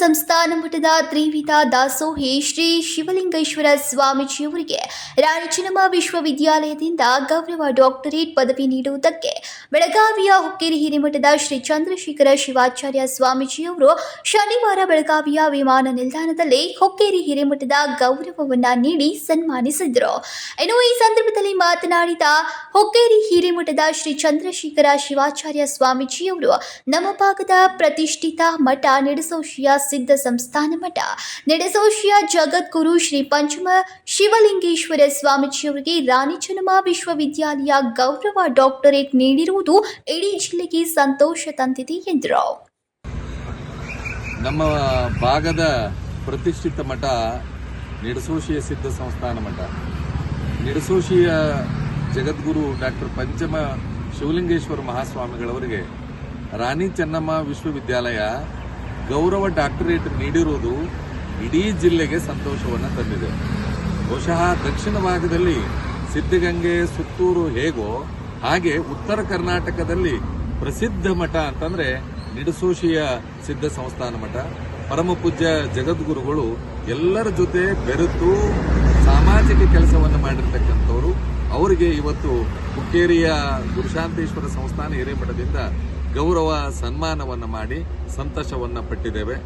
ಸಂಸ್ಥಾನ ಮಠದ ತ್ರಿವಿಧ ದಾಸೋಹಿ ಶ್ರೀ ಶಿವಲಿಂಗೇಶ್ವರ ಸ್ವಾಮೀಜಿಯವರಿಗೆ ರಾಣಿ ಚೆನ್ನಮ್ಮ ವಿಶ್ವವಿದ್ಯಾಲಯದಿಂದ ಗೌರವ ಡಾಕ್ಟರೇಟ್ ಪದವಿ ನೀಡುವುದಕ್ಕೆ ಬೆಳಗಾವಿಯ ಹುಕ್ಕೇರಿ ಹಿರೇಮಠದ ಶ್ರೀ ಚಂದ್ರಶೇಖರ ಶಿವಾಚಾರ್ಯ ಸ್ವಾಮೀಜಿಯವರು ಶನಿವಾರ ಬೆಳಗಾವಿಯ ವಿಮಾನ ನಿಲ್ದಾಣದಲ್ಲಿ ಹುಕ್ಕೇರಿ ಹಿರಿಮಠದ ಗೌರವವನ್ನ ನೀಡಿ ಸನ್ಮಾನಿಸಿದರು. ಇನ್ನು ಈ ಸಂದರ್ಭದಲ್ಲಿ ಮಾತನಾಡಿದ ಹುಕ್ಕೇರಿ ಹಿರಿಮಠದ ಶ್ರೀ ಚಂದ್ರಶೇಖರ ಶಿವಾಚಾರ್ಯ ಸ್ವಾಮೀಜಿಯವರು, ನಮ್ಮ ಭಾಗದ ಪ್ರತಿಷ್ಠಿತ ಮಠ ನೆಡಸೋಶಿಯ ಸಿದ್ಧ ಸಂಸ್ಥಾನ ಮಠ, ನೆಡಸೋಶಿಯ ಜಗದ್ಗುರು ಶ್ರೀ ಪಂಚಮ ಶಿವಲಿಂಗೇಶ್ವರ ಸ್ವಾಮೀಜಿಯವರಿಗೆ ರಾಣಿ ಚೆನ್ನಮ್ಮ ವಿಶ್ವವಿದ್ಯಾಲಯ ಗೌರವ ಡಾಕ್ಟರೇಟ್ ನೀಡಿರುವುದು ಇಡೀ ಜಿಲ್ಲೆಗೆ ಸಂತೋಷ ತಂದಿದೆ ಎಂದರು. ನಮ್ಮ ಭಾಗದ ಪ್ರತಿಷ್ಠಿತ ಮಠ ನಿಡಸೋಶಿಯ ಸಿದ್ಧ ಸಂಸ್ಥಾನ ಮಠ. ನಿಡಸೋಶಿಯ ಜಗದ್ಗುರು ಡಾಕ್ಟರ್ ಪಂಚಮ ಶಿವಲಿಂಗೇಶ್ವರ ಮಹಾಸ್ವಾಮಿಗಳವರಿಗೆ ರಾಣಿ ಚೆನ್ನಮ್ಮ ವಿಶ್ವವಿದ್ಯಾಲಯ ಗೌರವ ಡಾಕ್ಟರೇಟ್ ನೀಡಿರುವುದು ಇಡೀ ಜಿಲ್ಲೆಗೆ ಸಂತೋಷವನ್ನು ತಂದಿದೆ. ಬಹುಶಃ ದಕ್ಷಿಣ ಭಾಗದಲ್ಲಿ ಸಿದ್ಧಗಂಗೆ, ಸುತ್ತೂರು ಹೇಗೋ ಹಾಗೆ ಉತ್ತರ ಕರ್ನಾಟಕದಲ್ಲಿ ಪ್ರಸಿದ್ಧ ಮಠ ಅಂತಂದ್ರೆ ನಿಡಸೂಶಿಯ ಸಿದ್ಧ ಸಂಸ್ಥಾನ ಮಠ. ಪರಮಪೂಜ್ಯ ಜಗದ್ಗುರುಗಳು ಎಲ್ಲರ ಜೊತೆ ಬೆರೆತು ಸಾಮಾಜಿಕ ಕೆಲಸವನ್ನು ಮಾಡಿರ್ತಕ್ಕಂಥವ್ರು. ಅವರಿಗೆ ಇವತ್ತು ಹುಕ್ಕೇರಿಯ ಗುರುಶಾಂತೇಶ್ವರ ಸಂಸ್ಥಾನ ಹಿರೇಮಠದಿಂದ ಗೌರವ ಸನ್ಮಾನವನ್ನು ಮಾಡಿ ಸಂತೋಷವನ್ನು ಪಟ್ಟಿದ್ದೇವೆ.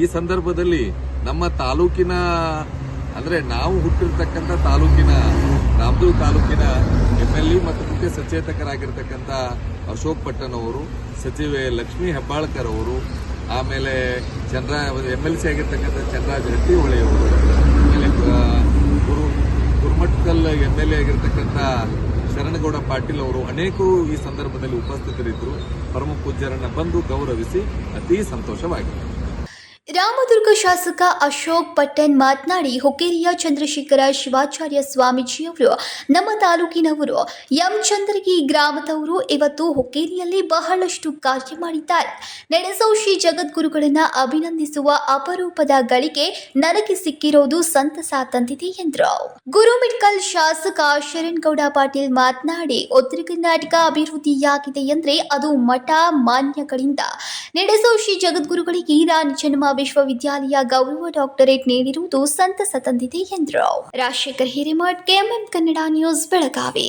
ಈ ಸಂದರ್ಭದಲ್ಲಿ ನಮ್ಮ ತಾಲೂಕಿನ, ಅಂದ್ರೆ ನಾವು ಹುಟ್ಟಿರ್ತಕ್ಕಂಥ ತಾಲೂಕಿನ ರಾಮದುರ್ಗ ತಾಲೂಕಿನ ಎಂ ಎಲ್ ಎ ಮತ್ತು ಮುಖ್ಯ ಸಚೇತಕರಾಗಿರ್ತಕ್ಕಂಥ ಅಶೋಕ್ ಪಟ್ಟಣ್ ಅವರು, ಸಚಿವೆ ಲಕ್ಷ್ಮೀ ಹೆಬ್ಬಾಳ್ಕರ್ ಅವರು, ಆಮೇಲೆ ಚಂದ್ರ ಎಂ ಎಲ್ ಸಿ ಆಗಿರ್ತಕ್ಕಂಥ ಚಂದ್ರರಾಜ್ ಹಟ್ಟಿಹೊಳೆ ಅವರು, ಆಮೇಲೆ ಗುರು ಗುರುಮಟ್ಕಲ್ ಎಂ ಎಲ್ ಎ ಆಗಿರ್ತಕ್ಕಂಥ ಶರಣಗೌಡ ಪಾಟೀಲ್ ಅವರು ಅನೇಕರು ಈ ಸಂದರ್ಭದಲ್ಲಿ ಉಪಸ್ಥಿತರಿದ್ದರು. ಪರಮ ಪೂಜ್ಯರನ್ನು ಬಂದು ಗೌರವಿಸಿ ಅತಿ ಸಂತೋಷವಾಗಿದೆ ರಾಮದುರ್ಗ ಶಾಸಕ ಅಶೋಕ್ ಪಟ್ಟಣ್ ಮಾತನಾಡಿ ಹುಕ್ಕೇರಿಯ ಚಂದ್ರಶೇಖರ ಶಿವಾಚಾರ್ಯ ಸ್ವಾಮೀಜಿಯವರು ನಮ್ಮ ತಾಲೂಕಿನವರು ಎಂ. ಚಂದ್ರಗಿ ಗ್ರಾಮದವರು. ಇವತ್ತು ಹುಕ್ಕೇರಿಯಲ್ಲಿ ಬಹಳಷ್ಟು ಕಾರ್ಯ ಮಾಡಿದ್ದಾರೆ. ನಡೆಸೌಶಿ ಜಗದ್ಗುರುಗಳನ್ನ ಅಭಿನಂದಿಸುವ ಅಪರೂಪದ ಗಳಿಗೆ ನನಗೆ ಸಿಕ್ಕಿರೋದು ಸಂತಸ ತಂದಿದೆ ಎಂದರು. ಗುರುಮಿಟ್ಕಲ್ ಶಾಸಕ ಶರಣ್ಗೌಡ ಪಾಟೀಲ್ ಮಾತನಾಡಿ ಉತ್ತರ ಕರ್ನಾಟಕ ಅಭಿವೃದ್ಧಿಯಾಗಿದೆ ಎಂದರೆ ಅದು ಮಠ ಮಾನ್ಯಗಳಿಂದ. ನಡೆಸೋಶಿ ಜಗದ್ಗುರುಗಳಿಗೆ ರಾಣಿ ಚೆನ್ನಮ್ಮ ವಿಶ್ವವಿದ್ಯಾಲಯ ಗೌರವ ಡಾಕ್ಟರೇಟ್ ನೀಡಿರುವುದು ಸಂತಸ ತಂದಿದೆ ಎಂದರು. Rajashekhar Hiremath KMM Kannada news Belagavi.